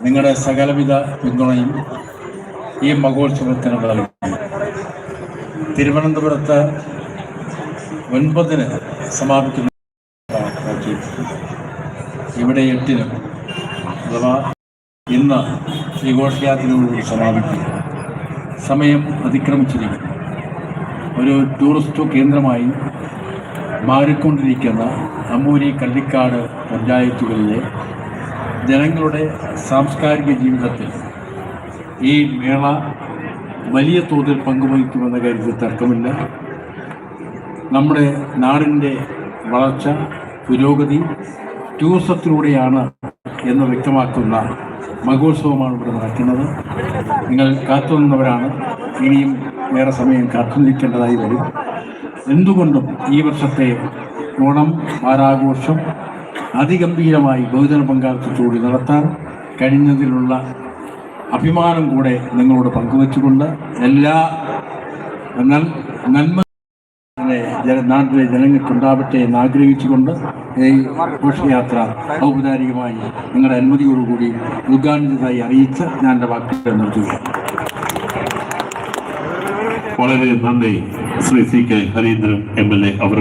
നിങ്ങളുടെ സകലവിധ പിന്തുണയും ഈ മഹോത്സവത്തിന് നൽകുന്നു തിരുവനന്തപുരത്ത് ഒൻപതിന് സമാപിക്കുന്ന ഇവിടെ എട്ടിന് അഥവാ ഇന്ന് ഈ ഘോഷയാത്രയോടുകൂടി സമാപിക്കുക സമയം അതിക്രമിച്ചിരിക്കുന്നു. ഒരു ടൂറിസ്റ്റ് കേന്ദ്രമായി മാറിക്കൊണ്ടിരിക്കുന്ന അമ്മൂരി കള്ളിക്കാട് പഞ്ചായത്തുകളിലെ ജനങ്ങളുടെ സാംസ്കാരിക ജീവിതത്തിൽ ഈ മേള വലിയ തോതിൽ പങ്കുവഹിക്കുമെന്ന കാര്യത്തിൽ തർക്കമില്ല. നമ്മുടെ നാടിന്റെ വളർച്ച പുരോഗതി ടൂറിസത്തിലൂടെയാണ് എന്ന് വ്യക്തമാക്കുന്ന മഹോത്സവമാണ് ഇവിടെ നടക്കുന്നത്. നിങ്ങൾ കാത്തുനിന്നവരാണ്. ഇനിയും വേറെ സമയം കാത്തുനിൽക്കേണ്ടതായി വരും. എന്തുകൊണ്ടും ഈ വർഷത്തെ ഓണം വാരാഘോഷം അതിഗംഭീരമായി ബഹുജന പങ്കാളിത്തത്തോടെ നടത്താൻ കഴിഞ്ഞതിലുള്ള അഭിമാനം കൂടെ നിങ്ങളോട് പങ്കുവച്ചുകൊണ്ട് എല്ലാ നന്മ നാട്ടിലെ ജനങ്ങൾക്കുണ്ടാവട്ടെ എന്ന് ആഗ്രഹിച്ചുകൊണ്ട് ഈ ഘോഷയാത്ര ഔപചാരികമായി നിങ്ങളുടെ അനുമതിയോടുകൂടി ഉദ്ഘാടനത്തിനായി അറിയിച്ച് ഞാൻ എന്റെ വാക്കുകൾ നിർത്തുകയാണ്. വളരെ നന്ദി Shri C K Harindran M L A our